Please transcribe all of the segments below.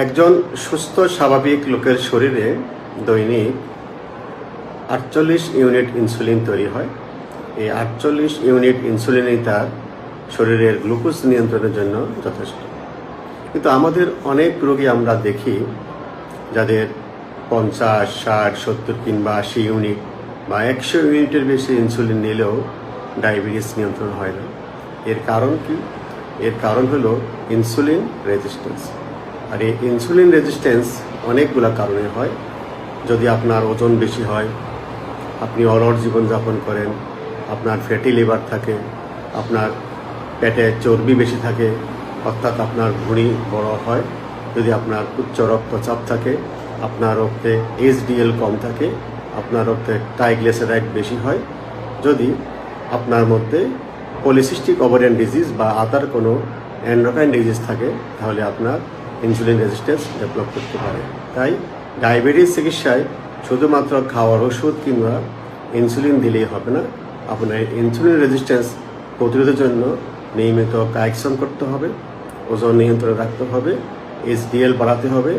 একজন সুস্থ, স্বাভাবিক লোকের শরীরে দৈনিক আটচল্লিশ ইউনিট ইনসুলিন তৈরি হয়। এই আটচল্লিশ ইউনিট ইনসুলিনই তার শরীরের গ্লুকোজ নিয়ন্ত্রণের জন্য যথেষ্ট। কিন্তু আমাদের অনেক রোগী আমরা দেখি যাদের পঞ্চাশ, ষাট, সত্তর কিংবা আশি ইউনিট বা একশো ইউনিটের বেশি ইনসুলিন নিলেও ডায়াবেটিস নিয়ন্ত্রণ হয় না। এর কারণ কি? এর কারণ হলো ইনসুলিন রেজিস্ট্যান্স। আর এই ইনসুলিন রেজিস্ট্যান্স অনেকগুলো কারণে হয়। যদি আপনার ওজন বেশি হয়, আপনি অলর জীবনযাপন করেন, আপনার ফ্যাটি লিভার থাকে, আপনার পেটে চর্বি বেশি থাকে, অর্থাৎ আপনার ভুঁড়ি বড় হয়, যদি আপনার উচ্চ রক্তচাপ থাকে, আপনার রক্তে এইচডিএল কম থাকে, আপনার রক্তে ট্রাইগ্লিসারাইড বেশি হয়, যদি আপনার মধ্যে পলিসিস্টিক ওভারিয়ান ডিজিজ বা আদার কোনো অ্যান্ড্রোকাইন ডিজিজ থাকে, তাহলে আপনার ইনসুলিন রেজিস্ট্যান্স ডেভেলপ করতে পারে। তাই ডায়াবেটিস চিকিৎসায় শুধুমাত্র খাওয়ার ওষুধ কিংবা ইনসুলিন দিলেই হবে না, আপনার ইনসুলিন রেজিস্ট্যান্স প্রতিরোধের জন্য নিয়মিত কায়কশন করতে হবে, ওজন নিয়ন্ত্রণে রাখতে হবে এইচডিএল বাড়াতে হবে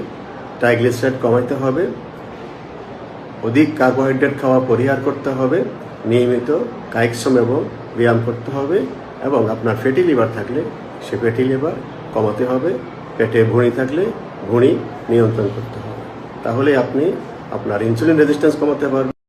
ট্রাইগ্লিসারাইড কমাইতে হবে, অধিক কার্বোহাইড্রেট খাওয়া পরিহার করতে হবে, নিয়মিত কায়িকশ্রম এবং ব্যায়াম করতে হবে এবং আপনার ফ্যাটি লিভার থাকলে সে ফ্যাটি লিভার কমাতে হবে। পেটে ভুঁড়ি থাকলে ভুঁড়ি নিয়ন্ত্রণ করতে হবে। তাহলে আপনি আপনার ইনসুলিন রেজিস্ট্যান্স কমাতে পারবেন।